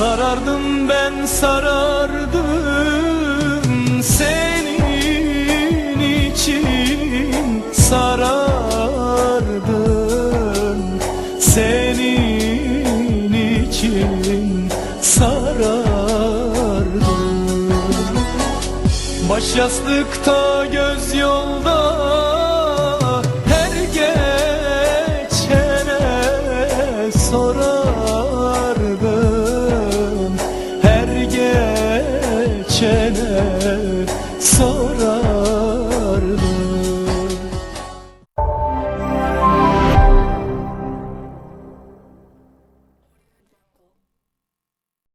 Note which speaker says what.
Speaker 1: sardım ben sarardım senin için. Sarardım senin için. Sarardım. Baş yastıkta göz yolda her geçene sorardım geçene